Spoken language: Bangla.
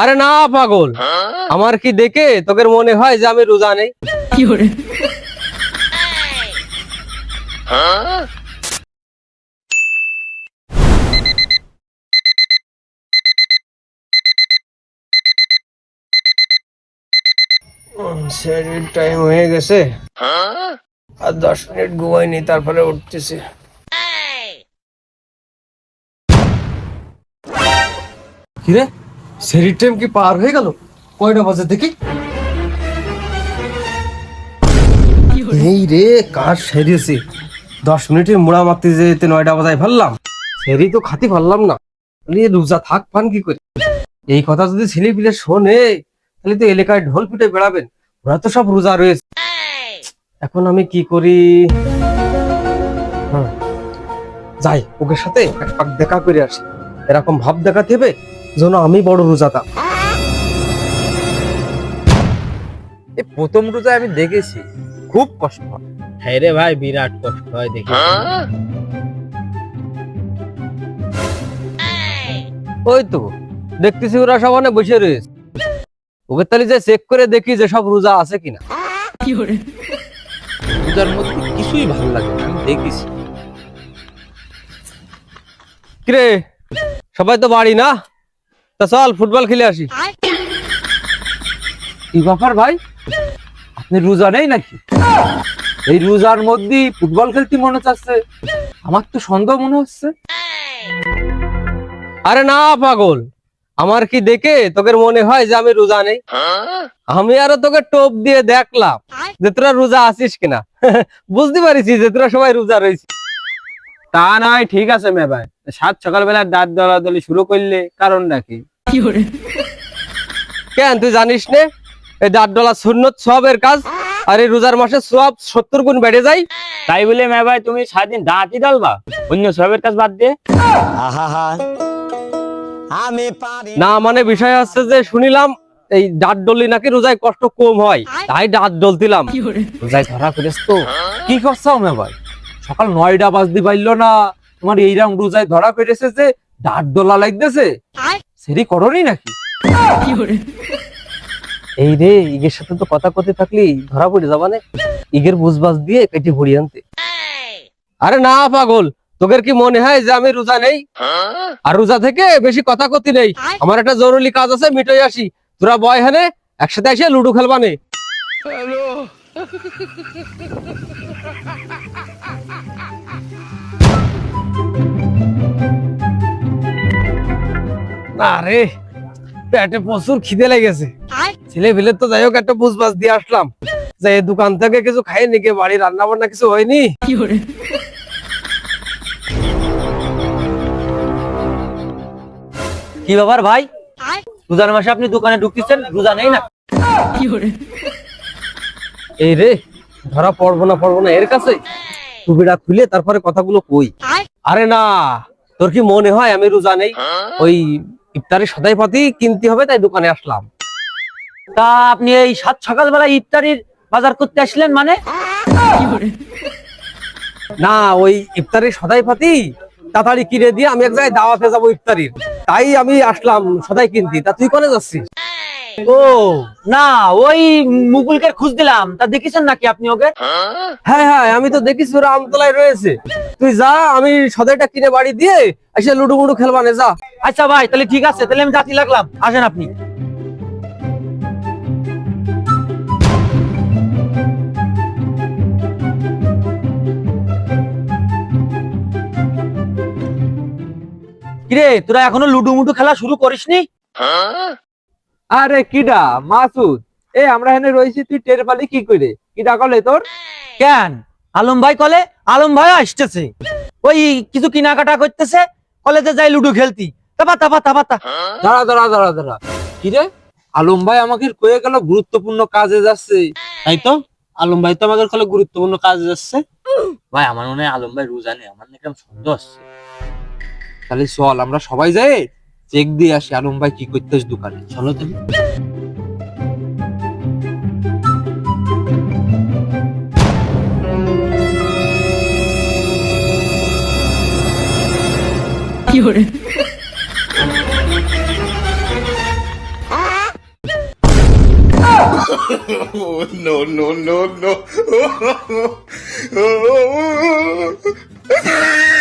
আরে না পাগল। আমার কি দেখে তোকে মনে হয় যে আমি রোজা নেই? শরীর টাইম হয়ে গেছে। আর দশ মিনিট ঘুমাইনি তারপরে উঠতেছে। কিরে শরীর টাইম কি পার হয়ে গেল? কয়টা বাজে দেখি। এই রে কাজ সেরেছে দশ মিনিটে মুড়া মারতে যেতে নয়টা বাজায় ফেললাম। সেরি তো খাতি না। নিয়ে রোজা থাক পান কি করে? এই কথা যদি ছেলে পিলে শোনে তাহলে তো এলাকায় ঢোল পিটে বেড়াবেন। ওরা তো সব রোজা রয়েছে। এখন আমি কি করি? হ্যাঁ, যাই ওকে সাথে এক পাক দেখা করে আসি। এরকম ভাব দেখাতে হবে যেন আমি বড় রোজাতা এই প্রথম রোজায় আমি দেখেছি খুব কষ্ট হয়। হ্যাঁ রে ভাই বিরাট কষ্ট হয় দেখি। ওই তো দেখতেছি ওরা সবানে বসে রয়েছে। ওকে তাহলে যে চেক করে দেখি যে সব রোজা আছে কিনা। রোজার মধ্যে কিছুই ভালো লাগে না আমি দেখেছি। কিরে সবাই তো বাড়ি না? তা চল ফুটবল খেলে আসি। কি ব্যাপার ভাই? আপনি রোজা নেই নাকি? এই রোজার মধ্যে ফুটবল খেলতে মনে চাচ্ছে। আমার তো সন্দেহ মনে হচ্ছে। আরে না পাগল। আমার কি দেখে তোকে মনে হয় যে আমি রোজা নেই? আমি আরও তোকে টোপ দিয়ে দেখলাম যে তোরা রোজা আছিস কিনা। বুঝতে পারিস যে তোরা সবাই রোজা রয়েছিস তা নয় ঠিক আছে মে ভাই। সাত সকালবেলা দাঁত দলাদলি শুরু করলে কারণ নাকি? কেন তুই জানিস নে? এই দাঁত ডলা সুন্নত সবের কাজ আর এই রোজার মাসে সব সত্তর গুণ বেড়ে যায়। তাই বলে মে ভাই তুমি সারাদিন দাঁতই ডালবা অন্য সবের কাজ বাদ দিয়ে না মানে বিষয় হচ্ছে যে শুনিলাম এই দাঁত ডললি নাকি রোজায় কষ্ট কম হয়। তাই দাঁত ডলতিলাম রোজায় ধরা করেছ তো? কি করছ মে ভাই? সকাল নয়টা বাজতে পারল না। তোমার এইরাম রোজায় ধরা করেছে যে ডাট দোলা লাগতেছে। সেরি করনি নাকি? এই রে ইগের সাথে তো কথা কথে থাকলি ধরা পড়ে যাবা না ইগের বুঝবাজ দিয়ে কেটে ভরি আনতে। আরে না পাগল। তোদের কি মনে হয় যে আমি রোজা নেই? আর রোজা থেকে বেশি কথা কথি নেই। আমার একটা জরুরি কাজ আছে মিটাই আসি। তোরা বয় হানে একসাথে এসে লুডো খেলবানে না রে পেটে প্রচুর খিদে লেগেছে। ছেলে ফেলে তো যাই হোক একটা বুঝবাজ দিয়ে আসলাম। যে দোকান থেকে কিছু খাই নাকি বাড়ি রান্না বান্না কিছু হয়নি? কি ব্যাপার ভাই? রোজার মাসে আপনি দোকানে ঢুকতেছেন রোজা নেই না? এই রে ধরা পড়ব না পড়ব না এর কাছে? টুপিটা খুলে তারপরে কথাগুলো কই? আরে না তোর কি মনে হয় আমি রোজা নেই? ওই ইফতারি সদাই পাতি কিনতে হবে তাই দোকানে আসলাম। তা আপনি এই সাত সকালবেলা ইফতারির বাজার করতে আসলেন মানে? না ওই ইফতারি সদাই পাতি তাড়াতাড়ি কিনে দিয়ে আমি এক জায়গায় দাওয়াতে যাব ইফতারির। তাই আমি আসলাম সদাই কিনতে। তা তুই কোনে যাচ্ছিস? ও, না, ওই মুকুলকে খুঁজ দিলাম। তা দেখেছেন নাকি আপনি ওকে? হ্যাঁ হ্যাঁ আমি তো দেখিস ওরা আমতলায় রয়েছে। তুই যা, আমি সদাইটা কিনে বাড়ি দিয়ে এসে লুডু মুডু খেলবানে যা। আচ্ছা ভাই, তাহলে ঠিক আছে, তাহলে আমি জাতি লাগলাম। আসেন আপনি। কিরে, তোরা এখনও লুডু মুডু খেলা শুরু করিসনি? আরে কিডা মাসুদ এ আমরা এখানে রয়েছি তুই টের পালি কি করে? কিডা কলে তোর? কেন? আলম ভাই কলে? আলম ভাই আসতেছে। ওই কিছু কেনাকাটা করতেছে কলেজে যাই লুডো খেলতি। তাপা তাপা তাপা তা দাঁড়া দাঁড়া দাঁড়া দাঁড়া। কি রে আলম ভাই আমাকে কয়ে গেল গুরুত্বপূর্ণ কাজে যাচ্ছে। তাই তো? আলম ভাই তো আমাদের কলে গুরুত্বপূর্ণ কাজ যাচ্ছে। ভাই আমার মনে হয় আলম ভাই রোজা নেই। আমার নাকি সন্দেহ আসছে। তাহলে চল আমরা সবাই যাই। চেক দিয়ে আসি আলম ভাই কি করতেছ দোকানে? চলো তুমি no, no, no, no.